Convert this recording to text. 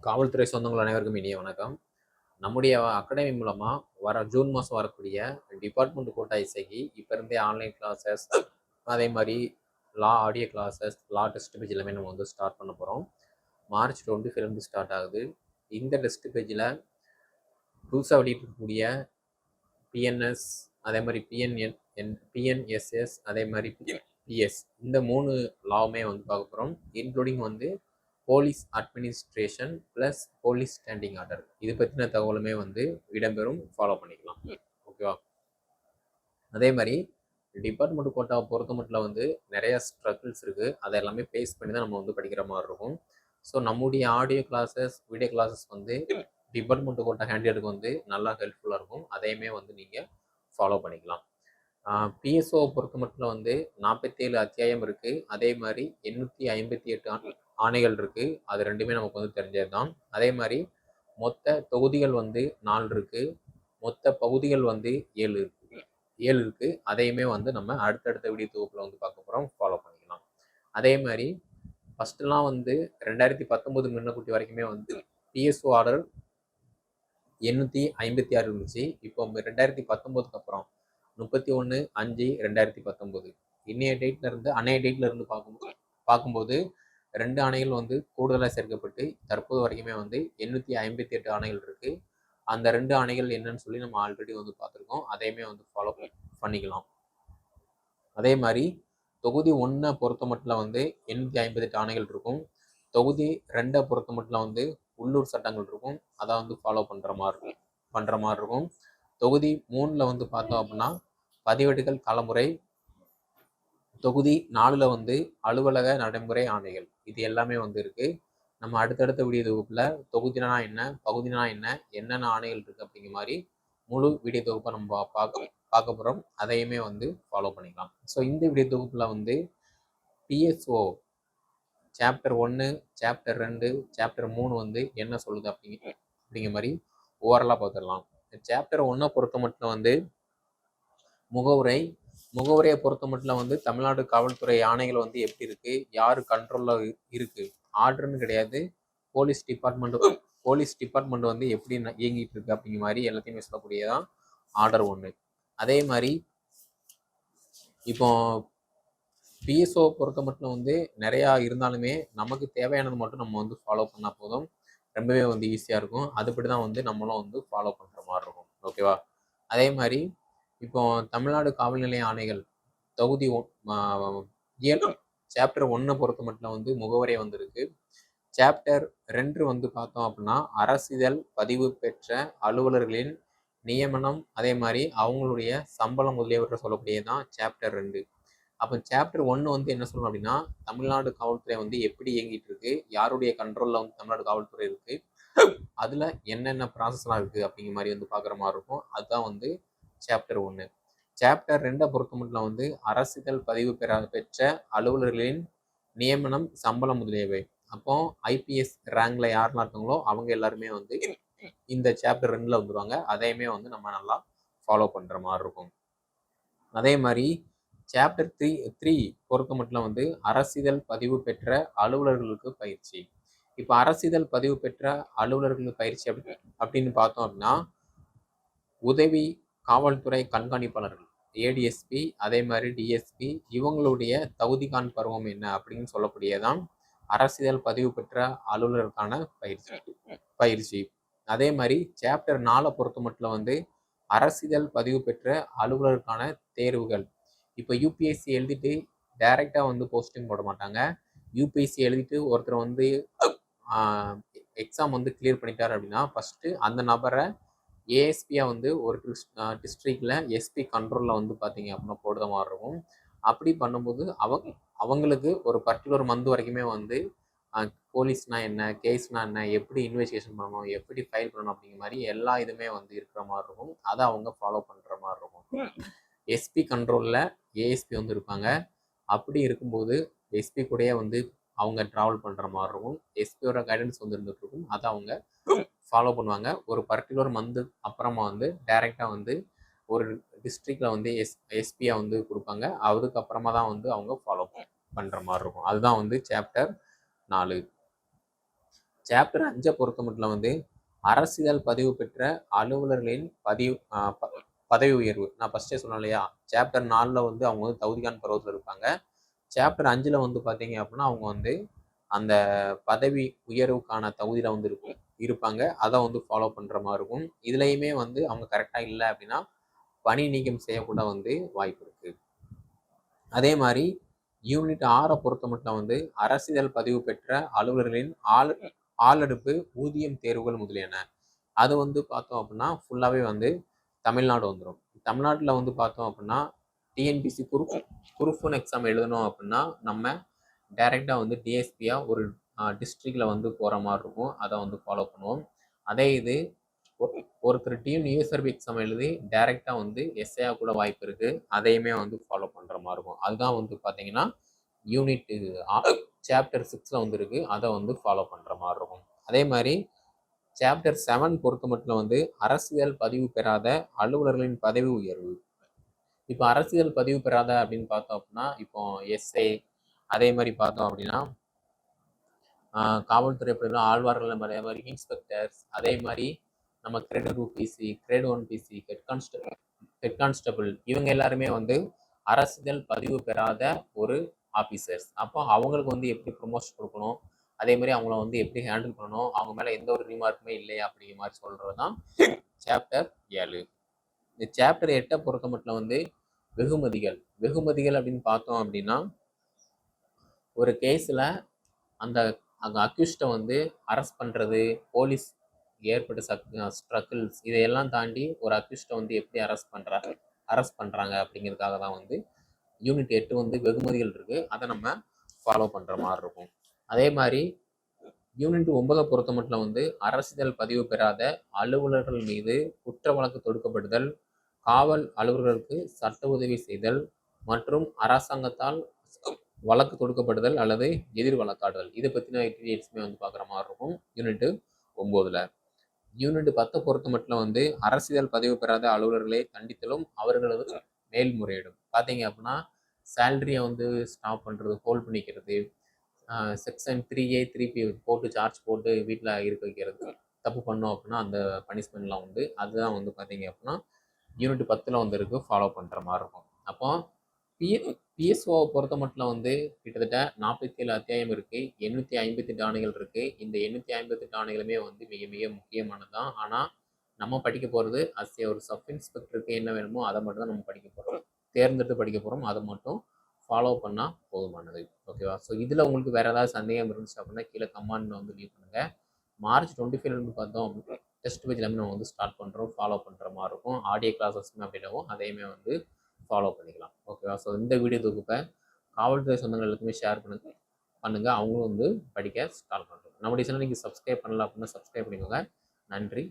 காவல்துறை சொந்தங்கள் அனைவருக்கும் இனிய வணக்கம். நம்முடைய அகாடமி மூலமாக வர ஜூன் மாதம் வரக்கூடிய டிபார்ட்மெண்ட் கோட்டா இசைக்கு இப்போ இருந்தே ஆன்லைன் கிளாஸஸ் அதே மாதிரி லா ஆடியோ கிளாஸஸ் லா டெஸ்ட் பேஜ் எல்லாமே நம்ம வந்து ஸ்டார்ட் பண்ண போகிறோம் மார்ச் டுவெண்ட்டி ஃபைவ்லேருந்து ஸ்டார்ட் ஆகுது. இந்த டெஸ்ட் பேஜில் புதுசாக வெளியிட்டிருக்கக்கூடிய பிஎன்எஸ் அதே மாதிரி பிஎன்என் என் பிஎன்எஸ்எஸ் அதே மாதிரி பிஎஸ் இந்த மூணு லாவுமே வந்து பார்க்க போகிறோம் இன்க்ளூடிங் வந்து police administration plus police standing order. இது பற்றின தகவலுமே வந்து இடம்பெறும். ஃபாலோ பண்ணிக்கலாம். ஓகேவா? அதே மாதிரி டிபார்ட்மெண்ட் கோட்டாவை பொறுத்த மட்டும் வந்து நிறைய ஸ்ட்ரகிள்ஸ் இருக்குது அதை எல்லாமே பேஸ் பண்ணி தான் நம்ம வந்து படிக்கிற மாதிரி இருக்கும். ஸோ நம்முடைய ஆடியோ கிளாஸஸ் வீடியோ கிளாஸஸ் வந்து டிபார்ட்மெண்ட் கோட்டா கேண்டிடேட்டுக்கு வந்து நல்லா ஹெல்ப்ஃபுல்லாக இருக்கும். அதையுமே வந்து நீங்கள் ஃபாலோ பண்ணிக்கலாம். பிஎஸ்ஓ பொறுத்த மட்டும் வந்து நாற்பத்தேழு அத்தியாயம் இருக்குது அதே மாதிரி எண்ணூற்றி ஐம்பத்தி எட்டு ஆணைகள் இருக்குது அது ரெண்டுமே நமக்கு வந்து தெரிஞ்சது தான் அதே மாதிரி மொத்த தொகுதிகள் வந்து நாலு இருக்குது மொத்த பகுதிகள் வந்து ஏழு இருக்குது ஏழு இருக்குது அதையுமே வந்து நம்ம அடுத்தடுத்த வீடியோ தொகுப்பில் வந்து பார்க்க போகிறோம் ஃபாலோ பண்ணிக்கலாம். அதே மாதிரி ஃபஸ்ட்டுலாம் வந்து ரெண்டாயிரத்தி பத்தொம்போது முன்னக்குட்டி வரைக்குமே வந்து பிஎஸ்ஓ ஆர்டர் எண்ணூற்றி ஐம்பத்தி ஆறு இருந்துச்சு. இப்போ ரெண்டாயிரத்தி பத்தொம்போதுக்கு அப்புறம் முப்பத்தி ஒன்று அஞ்சு ரெண்டாயிரத்தி பத்தொம்போது இன்னைய டேட்டில் இருந்து அன்னைய டேட்டில் இருந்து பார்க்கும்போது பார்க்கும்போது ரெண்டு அணைகள் வந்து கூடுதலாக சேர்க்கப்பட்டு தற்போது வரைக்குமே வந்து எண்ணூற்றி ஐம்பத்தி எட்டு அணைகள் இருக்குது அந்த ரெண்டு அணைகள் என்னன்னு சொல்லி நம்ம ஆல்ரெடி வந்து பார்த்துருக்கோம். அதையுமே வந்து ஃபாலோ பண்ணிக்கலாம். அதே மாதிரி தொகுதி ஒன்றை பொறுத்த மட்டும் வந்து எண்ணூற்றி ஐம்பத்தெட்டு ஆணைகள் இருக்கும். தொகுதி ரெண்டை பொறுத்த மட்டும் வந்து உள்ளூர் சட்டங்கள் இருக்கும். அதை வந்து ஃபாலோ பண்ணுற மாதிரி இருக்கும் பண்ணுற மாதிரி இருக்கும். தொகுதி மூணில் வந்து பார்த்தோம் அப்படின்னா பதிவேடுகள் கலமுறை தொகுதி நாலில் வந்து அலுவலக நடைமுறை ஆணைகள். இது எல்லாமே வந்து இருக்குது நம்ம அடுத்தடுத்த வீடியோ தொகுப்பில் தொகுதினா என்ன பகுதினா என்ன என்னென்ன ஆணைகள் இருக்குது அப்படிங்கிற மாதிரி முழு வீடியோ தொகுப்பை நம்ம பார்க்க பார்க்க போகிறோம் அதையுமே வந்து ஃபாலோ பண்ணிக்கலாம். ஸோ இந்த வீடியோ தொகுப்பில் வந்து பிஎஸ்ஓ சாப்டர் ஒன்று சாப்டர் ரெண்டு சாப்டர் மூணு வந்து என்ன சொல்லுது அப்படிங்க அப்படிங்கிற மாதிரி ஓவரலாக பார்த்துடலாம். சாப்டர் ஒன்றை பொறுத்த மட்டும் வந்து முகவுரை முகவரியை பொறுத்த மட்டும் வந்து தமிழ்நாடு காவல்துறை ஆணைகள் வந்து எப்படி இருக்கு? யாரு கண்ட்ரோலில் இருக்கு? ஆர்டர்னு கிடையாது. போலீஸ் டிபார்ட்மெண்ட் போலீஸ் டிபார்ட்மெண்ட் வந்து எப்படி இயங்கிட்டு இருக்கு அப்படிங்கிற மாதிரி எல்லாத்தையுமே சொல்லக்கூடியதான் ஆர்டர் ஒன்று அதே மாதிரி இப்போ பிஎஸ்ஓ பொறுத்த மட்டும் வந்து நிறையா இருந்தாலுமே நமக்கு தேவையானது மட்டும் நம்ம வந்து ஃபாலோ பண்ணால் போதும். ரொம்பவே வந்து ஈஸியாக இருக்கும். அதுபடி தான் வந்து நம்மளும் வந்து ஃபாலோ பண்ணுற மாதிரி இருக்கும். ஓகேவா அதே மாதிரி இப்போ தமிழ்நாடு காவல் நிலைய ஆணைகள் தொகுதி ஏழு சாப்டர் ஒன்றை பொறுத்த மட்டும் வந்து முகவரை வந்திருக்கு. சாப்டர் ரெண்டு வந்து பார்த்தோம் அப்படின்னா அரசிதழ் பதிவு பெற்ற அலுவலர்களின் நியமனம் அதே மாதிரி அவங்களுடைய சம்பளம் முதலியவற்றை சொல்லக்கூடியதான் சாப்டர் ரெண்டு. அப்போ சாப்டர் ஒன்று வந்து என்ன சொல்லணும் அப்படின்னா தமிழ்நாடு காவல்துறை வந்து எப்படி இயங்கிட்டு இருக்கு யாருடைய கண்ட்ரோலில் வந்து தமிழ்நாடு காவல்துறை இருக்கு அதில் என்னென்ன ப்ராசஸ்லாம் இருக்குது அப்படிங்கிற மாதிரி வந்து பார்க்குற மாதிரி இருக்கும். அதுதான் வந்து சாப்டர் ஒன்று சாப்டர் ரெண்டை பொறுத்த மட்டும் வந்து அரசுகள் பதிவு பெற பெற்ற அலுவலர்களின் நியமனம் சம்பளம் முதலியவை. அப்போ ஐபிஎஸ் ரேங்க்ல யாரெல்லாம் இருக்காங்களோ அவங்க எல்லாருமே வந்து இந்த சாப்டர் ரெண்டில் வந்துடுவாங்க அதையுமே வந்து நம்ம நல்லா ஃபாலோ பண்ணுற மாதிரி இருக்கும். அதே மாதிரி சாப்டர் த்ரீ த்ரீ பொறுத்த மட்டும் வந்து அரசிதழ் பதிவு பெற்ற அலுவலர்களுக்கு பயிற்சி. இப்போ அரசிதழ் பதிவு பெற்ற அலுவலர்களுக்கு பயிற்சி அப்படி அப்படின்னு பார்த்தோம் அப்படின்னா உதவி காவல்துறை கண்காணிப்பாளர்கள் ஏடிஎஸ்பி அதே மாதிரி டிஎஸ்பி இவங்களுடைய தகுதிகான் பருவம் என்ன அப்படின்னு சொல்லக்கூடியதான் அரசியல் பதிவு பெற்ற அலுவலருக்கான பயிற்சி. பயிற்சி. அதே மாதிரி சாப்டர் நாலை பொறுத்த மட்டும் வந்து அரசியல் பதிவு பெற்ற அலுவலருக்கான தேர்வுகள். இப்போ யூபிஎஸ்சி எழுதிட்டு டைரெக்டாக வந்து போஸ்டிங் போட மாட்டாங்க. யூபிஎஸ்சி எழுதிட்டு ஒருத்தர் வந்து எக்ஸாம் வந்து கிளியர் பண்ணிட்டார் அப்படின்னா ஃபஸ்ட்டு அந்த நபரை ஏஎஸ்பியாக வந்து ஒரு டிஸ்ட்ரிக்டில் எஸ்பி கண்ட்ரோலில் வந்து பார்த்தீங்க அப்படின்னா போடுற மாதிரி இருக்கும். அப்படி பண்ணும்போது அவங்க அவங்களுக்கு ஒரு பர்டிகுலர் மந்த் வரைக்குமே வந்து போலீஸ்னால் என்ன கேஸ்னால் என்ன எப்படி இன்வெஸ்டிகேஷன் பண்ணணும் எப்படி ஃபைல் பண்ணணும் அப்படிங்கிற மாதிரி எல்லா இதுவுமே வந்து இருக்கிற மாதிரி இருக்கும். அதை அவங்க ஃபாலோ பண்ணுற மாதிரி இருக்கும். எஸ்பி கண்ட்ரோலில் ஏஎஸ்பி வந்து இருப்பாங்க. அப்படி இருக்கும்போது எஸ்பி கூடயே வந்து அவங்க ட்ராவல் பண்ணுற மாதிரி இருக்கும். எஸ்பியோட கைடன்ஸ் வந்து இருந்துகிட்ருக்கும் அதை அவங்க ஃபாலோ பண்ணுவாங்க. ஒரு பர்டிகுலர் மந்த்து அப்புறமா வந்து டைரெக்டாக வந்து ஒரு டிஸ்ட்ரிக்டில் வந்து எஸ் எஸ்பியாக வந்து கொடுப்பாங்க. அதுக்கப்புறமா தான் வந்து அவங்க ஃபாலோ பண்ணுற மாதிரி இருக்கும். அதுதான் வந்து சாப்டர் நாலு. சாப்டர் அஞ்சை பொறுத்த மட்டும் வந்து அரசியல் பதிவு பெற்ற அலுவலர்களின் பதிவு பதவி உயர்வு. நான் ஃபஸ்ட்டே சொன்னேன் இல்லையா? சாப்டர் நாலில் வந்து அவங்க வந்து தகுதிகான் பருவத்தில் இருப்பாங்க. சாப்டர் அஞ்சில் வந்து பார்த்தீங்க அப்படின்னா அவங்க வந்து அந்த பதவி உயர்வுக்கான தகுதியில் வந்து இருக்கும். இருப்பாங்க. அதை வந்து ஃபாலோ பண்ணுற மாதிரி இருக்கும். இதுலேயுமே வந்து அவங்க கரெக்டாக இல்லை அப்படின்னா பணி நீக்கம் செய்யக்கூட வந்து வாய்ப்பு இருக்குது அதே மாதிரி யூனிட் ஆறை பொறுத்த மட்டும் வந்து அரசிதழ் பதிவு பெற்ற அலுவலர்களின் ஆள் ஆளெடுப்பு ஊதியம் தேர்வுகள் முதலியன. அது வந்து பார்த்தோம் அப்படின்னா ஃபுல்லாகவே வந்து தமிழ்நாடு வந்துடும் தமிழ்நாட்டில் வந்து பார்த்தோம் அப்படின்னா TNPSC group group one exam எழுதணும் அப்படின்னா நம்ம டைரெக்டாக வந்து டிஎஸ்பியாக ஒரு டிஸ்ட்ரிக்டில் வந்து போகிற மாதிரி இருக்கும். அதை வந்து ஃபாலோ பண்ணுவோம். அதே இது ஒருத்தர் டீம் யூஎஸ்ஆர்பி எக்ஸாம் எழுதி டைரெக்டாக வந்து எஸ்ஐயாக கூட வாய்ப்பு இருக்குது அதையுமே வந்து ஃபாலோ பண்ணுற மாதிரி இருக்கும். அதுதான் வந்து பார்த்தீங்கன்னா யூனிட் சாப்டர் சிக்ஸில் வந்து இருக்குது அதை வந்து ஃபாலோ பண்ணுற மாதிரி இருக்கும். அதே மாதிரி சாப்டர் செவன் பொறுத்த மட்டும் வந்து அரசியல் பதிவு பெறாத அலுவலர்களின் பதவி உயர்வு. இப்போ அரசியல் பதிவு பெறாத அப்படின்னு பார்த்தோம் அப்படின்னா இப்போ எஸ்ஐ அதே மாதிரி பார்த்தோம் அப்படின்னா காவல்துறை எப்படிலாம் ஆழ்வார்கள் அதே மாதிரி இன்ஸ்பெக்டர்ஸ் அதே மாதிரி நம்ம grade two PC grade one PC head constable head constable இவங்க எல்லாருமே வந்து அரசுதல் பதிவு பெறாத ஒரு ஆஃபீஸர்ஸ் அப்போ அவங்களுக்கு வந்து எப்படி ப்ரொமோஷன் கொடுக்கணும்? அதே மாதிரி அவங்கள வந்து எப்படி ஹேண்டில் பண்ணணும்? அவங்க மேலே எந்த ஒரு ரிமார்க்குமே இல்லையா அப்படிங்கிற மாதிரி சொல்கிறது தான் சாப்டர் ஏழு. இந்த சாப்டர் எட்டை பொறுத்த மட்டும் வந்து வெகுமதிகள். வெகுமதிகள் அப்படின்னு பார்த்தோம் அப்படின்னா ஒரு கேஸில் அந்த அங்கே அக்யூஸ்டை வந்து அரெஸ்ட் பண்ணுறது போலீஸ் ஏற்பட்ட சக் ஸ்ட்ரகிள்ஸ் இதையெல்லாம் தாண்டி ஒரு அக்யூஸ்டை வந்து எப்படி அரெஸ்ட் பண்ணுறாங்க அரெஸ்ட் பண்ணுறாங்க அப்படிங்கிறதுக்காக தான் வந்து யூனிட் எட்டு வந்து வெகுமதிகள் இருக்குது அதை நம்ம ஃபாலோ பண்ணுற மாதிரி இருக்கும். அதே மாதிரி யூனிட் ஒன்பதை பொறுத்த மட்டும் வந்து அரசிதழ் பதிவு பெறாத அலுவலர்கள் மீது குற்ற வழக்கு தொடுக்கப்படுதல் காவல் அலுவலர்களுக்கு சட்ட உதவி செய்தல் மற்றும் அரசாங்கத்தால் வழக்கு தொடுக்கப்படுதல் அல்லது எதிர் வழக்காடுதல். இதை பற்றின டீடைல்ஸுமே வந்து பார்க்குற மாதிரி இருக்கும். யூனிட்டு ஒம்போதில். யூனிட் பத்தை பொறுத்த மட்டும் வந்து அரசியல் பதிவு பெறாத அலுவலர்களை தண்டித்தலும் அவர்களது மேல்முறையிடும். பார்த்தீங்க அப்படின்னா சேல்ரியை வந்து ஸ்டாப் பண்ணுறது ஹோல்ட் பண்ணிக்கிறது section three A three B போட்டு சார்ஜ் போட்டு வீட்டில் இருக்க வைக்கிறது. தப்பு பண்ணோம் அப்படின்னா அந்த பனிஷ்மெண்ட்லாம் உண்டு. அதுதான் வந்து பார்த்தீங்க அப்படின்னா யூனிட் பத்தில் வந்து இருக்கு. ஃபாலோ பண்ணுற மாதிரி இருக்கும். அப்போ பி பிஎஸ்ஓவை பொறுத்த மட்டும் வந்து கிட்டத்தட்ட நாற்பத்தி ஏழு அத்தியாயம் இருக்குது எண்ணூற்றி ஐம்பத்தெட்டு ஆணைகள் இருக்குது இந்த எண்ணூற்றி ஐம்பத்தெட்டு ஆணைகளுமே வந்து மிக மிக முக்கியமானது தான் ஆனால் நம்ம படிக்க போகிறது அஸ் ஒரு சப் இன்ஸ்பெக்டருக்கு என்ன வேணுமோ அதை மட்டும் தான் நம்ம படிக்க போகிறோம் தேர்ந்தெடுத்து படிக்க போகிறோம் அதை மட்டும் ஃபாலோ பண்ணால் போதுமானது. ஓகேவா ஸோ இதில் உங்களுக்கு வேறு ஏதாவது சந்தேகம் இருந்துச்சு அப்படின்னா கீழே கமெண்டில் வந்து லீவ் பண்ணுங்கள் மார்ச் டுவெண்ட்டி ஃபைவ்லேருந்து பார்த்தோம். டெஸ்ட் பேஜ் எல்லாமே நம்ம வந்து ஸ்டார்ட் பண்ணுறோம் ஃபாலோ பண்ணுற மாதிரி இருக்கும். ஆடியோ கிளாஸஸ்மே அப்படின்னாவும் அதையுமே வந்து ஃபாலோ பண்ணிக்கலாம். ஓகேவா ஸோ இந்த வீடியோ தொகுப்பை காவல்துறை சொந்தங்கள் எல்லாத்துக்குமே ஷேர் பண்ணுங்க. பண்ணுங்கள் அவங்களும் வந்து படிக்க ஸ்டார்ட் பண்ணுறோம் நம்முடைய சேனல் நீங்கள் சப்ஸ்கிரைப் பண்ணல அப்படின்னா சப்ஸ்கிரைப் பண்ணிக்கோங்க. நன்றி.